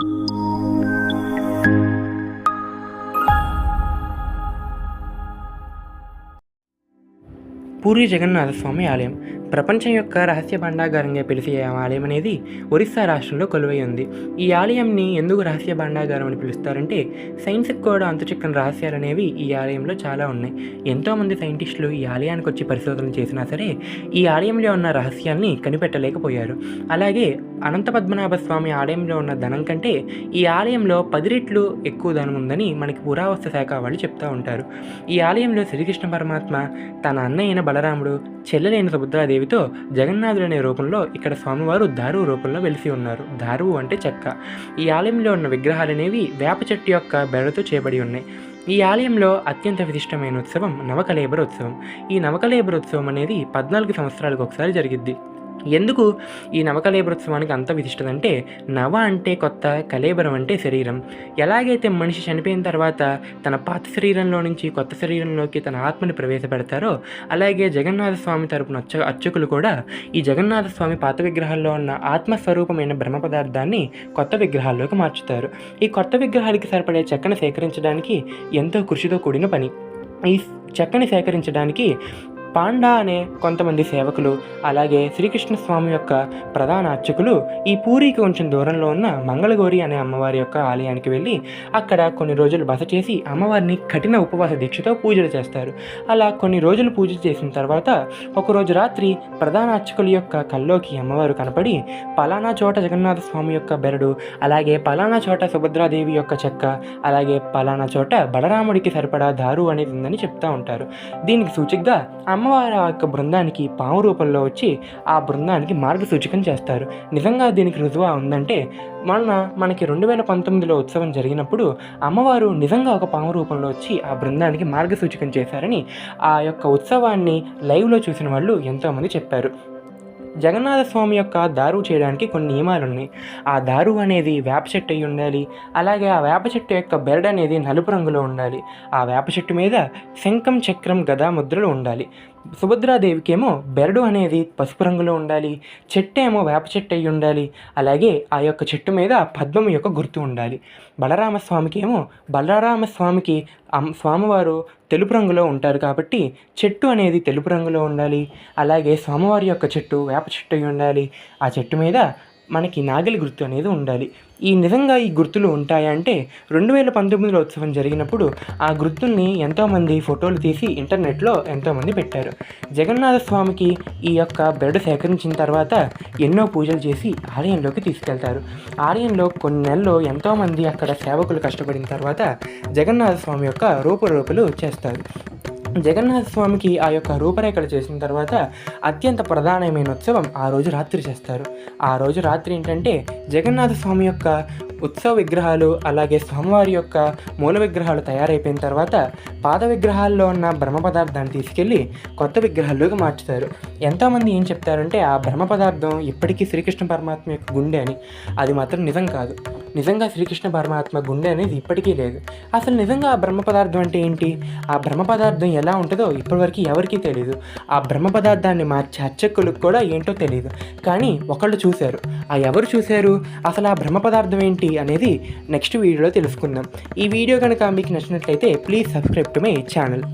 Thank you. Puri Jagannath స్వామి ఆలయం. ప్రపంచం యొక్క రహస్య భండాగారంగా పిలిచే ఆలయం అనేది ఒరిస్సా రాష్ట్రంలో కొలువై ఉంది. ఈ ఆలయంని ఎందుకు రహస్య భండాగారం అని పిలుస్తారంటే సైన్స్కి కూడా అంతుచిక్కని రహస్యాలు అనేవి ఈ ఆలయంలో చాలా ఉన్నాయి. ఎంతోమంది సైంటిస్టులు ఈ ఆలయానికి వచ్చి పరిశోధనలు చేసినా సరే ఈ ఆలయంలో ఉన్న రహస్యాల్ని కనిపెట్టలేకపోయారు. అలాగే అనంత పద్మనాభ స్వామి ఆలయంలో ఉన్న ధనం కంటే ఈ ఆలయంలో పది రెట్లు ఎక్కువ ధనం ఉందని మనకి పురావస్తు శాఖ వాళ్ళు చెప్తూ ఉంటారు. ఈ ఆలయంలో శ్రీకృష్ణ పరమాత్మ తన అన్నయ్యన బల బలరాముడు చెల్లెలైన సుభద్రాదేవితో జగన్నాథుడు అనే రూపంలో ఇక్కడ స్వామివారు దారువు రూపంలో వెలిసి ఉన్నారు. దారువు అంటే చెక్క. ఈ ఆలయంలో ఉన్న విగ్రహాలు అనేవి వేప చెట్టు యొక్క బెడతో చేయబడి ఉన్నాయి. ఈ ఆలయంలో అత్యంత విశిష్టమైన ఉత్సవం నవకలేబర ఉత్సవం ఈ నవకలేబర ఉత్సవం అనేది పద్నాలుగు సంవత్సరాలకు ఒకసారి జరిగిద్ది. ఎందుకు ఈ నవకలేబరోత్సవానికి అంత విశిష్టత అంటే నవ అంటే కొత్త కలేబరం అంటే శరీరం. ఎలాగైతే మనిషి చనిపోయిన తర్వాత తన పాత శరీరంలో నుంచి కొత్త శరీరంలోకి తన ఆత్మని ప్రవేశపెడతారో అలాగే జగన్నాథ స్వామి తరపున అర్చ అర్చకులు కూడా ఈ జగన్నాథ స్వామి పాత విగ్రహాల్లో ఉన్న ఆత్మస్వరూపమైన బ్రహ్మ పదార్థాన్ని కొత్త విగ్రహాల్లోకి మార్చుతారు. ఈ కొత్త విగ్రహాలకి సరిపడే చెక్కను సేకరించడానికి ఎంతో కృషితో కూడిన పని. ఈ చెక్కని సేకరించడానికి పాండా అనే కొంతమంది సేవకులు అలాగే శ్రీకృష్ణ స్వామి యొక్క ప్రధాన అర్చకులు ఈ పూరికి కొంచెం దూరంలో ఉన్న మంగళగౌరి అనే అమ్మవారి యొక్క ఆలయానికి వెళ్ళి అక్కడ కొన్ని రోజులు బస చేసి అమ్మవారిని కఠిన ఉపవాస దీక్షతో పూజలు చేస్తారు. అలా కొన్ని రోజులు పూజ చేసిన తర్వాత ఒకరోజు రాత్రి ప్రధాన అర్చకుల యొక్క కల్లోకి అమ్మవారు కనపడి పలానా చోట జగన్నాథ స్వామి యొక్క బెరడు అలాగే పలానా చోట సుభద్రాదేవి యొక్క చెక్క అలాగే పలానా చోట బలరాముడికి సరిపడా దారు అనేది ఉందని చెప్తా ఉంటారు. దీనికి సూచికగా అమ్మవారి ఆ యొక్క బృందానికి పాము రూపంలో వచ్చి ఆ బృందానికి మార్గసూచికం చేస్తారు. నిజంగా దీనికి రుజువా ఉందంటే మొన్న మనకి రెండు వేల పంతొమ్మిదిలో ఉత్సవం జరిగినప్పుడు అమ్మవారు నిజంగా ఒక పాము రూపంలో వచ్చి ఆ బృందానికి మార్గసూచికం చేశారని ఆ యొక్క ఉత్సవాన్ని లైవ్లో చూసిన వాళ్ళు ఎంతోమంది చెప్పారు. జగన్నాథ స్వామి యొక్క దారు చేయడానికి కొన్ని నియమాలు ఉన్నాయి ఆ దారు అనేది వేప చెట్టు అయి ఉండాలి అలాగే ఆ వేప చెట్టు యొక్క బెర్డ్ అనేది నలుపు రంగులో ఉండాలి ఆ వేప చెట్టు మీద శంఖం చక్రం గదా ముద్రలు ఉండాలి. సుభద్రాదేవికి ఏమో బెరడు అనేది పసుపు రంగులో ఉండాలి చెట్టు ఏమో వేప చెట్టు అయి ఉండాలి అలాగే ఆ యొక్క చెట్టు మీద పద్మం యొక్క గుర్తు ఉండాలి. బలరామస్వామికి ఏమో బలరామస్వామికి స్వామివారు తెలుపు రంగులో ఉంటారు కాబట్టి చెట్టు అనేది తెలుపు రంగులో ఉండాలి అలాగే స్వామివారి యొక్క చెట్టు వేప చెట్టు అయి ఉండాలి. ఆ చెట్టు మీద మనకి నాగలి గుర్తు అనేది ఉండాలి. ఈ నిజంగా ఈ గుర్తులు ఉంటాయంటే రెండు వేల పంతొమ్మిదిలో ఉత్సవం జరిగినప్పుడు ఆ గుర్తుల్ని ఎంతోమంది ఫోటోలు తీసి ఇంటర్నెట్లో ఎంతోమంది పెట్టారు. జగన్నాథ స్వామికి ఈ యొక్క బెడ్ సేకరించిన తర్వాత ఎన్నో పూజలు చేసి ఆలయంలోకి తీసుకెళ్తారు. ఆలయంలో కొన్ని నెలలు ఎంతోమంది అక్కడ సేవకులు కష్టపడిన తర్వాత జగన్నాథ స్వామి యొక్క రూపురేఖలు చేస్తారు. జగన్నాథ స్వామికి ఆ యొక్క రూపరేఖలు చేసిన తర్వాత అత్యంత ప్రధానమైన ఉత్సవం ఆ రోజు రాత్రి చేస్తారు. ఆ రోజు రాత్రి ఏంటంటే జగన్నాథ స్వామి యొక్క ఉత్సవ విగ్రహాలు అలాగే స్వామివారి యొక్క మూల విగ్రహాలు తయారైపోయిన తర్వాత పాద విగ్రహాల్లో ఉన్న బ్రహ్మ పదార్థాన్ని తీసుకెళ్ళి కొత్త విగ్రహాల్లోకి మార్చుతారు. ఎంతోమంది ఏం చెప్తారంటే ఆ బ్రహ్మ పదార్థం ఇప్పటికీ శ్రీకృష్ణ పరమాత్మ యొక్క గుండె అని. అది మాత్రం నిజం కాదు. నిజంగా శ్రీకృష్ణ పరమాత్మ గుండె అనేది ఇప్పటికీ లేదు. అసలు నిజంగా ఆ బ్రహ్మ పదార్థం అంటే ఏంటి? ఆ బ్రహ్మ పదార్థం ఎలా ఉంటుందో ఇప్పటివరకు ఎవరికీ తెలియదు ఆ బ్రహ్మ పదార్థాన్ని మార్చే అర్చకులకు కూడా ఏంటో తెలియదు కానీ ఒకళ్ళు చూశారు. ఆ ఎవరు చూశారు? అసలు ఆ బ్రహ్మ పదార్థం ఏంటి అనేది నెక్స్ట్ వీడియోలో తెలుసుకుందాం. ఈ వీడియో కనుక మీకు నచ్చినట్లయితే please subscribe to my channel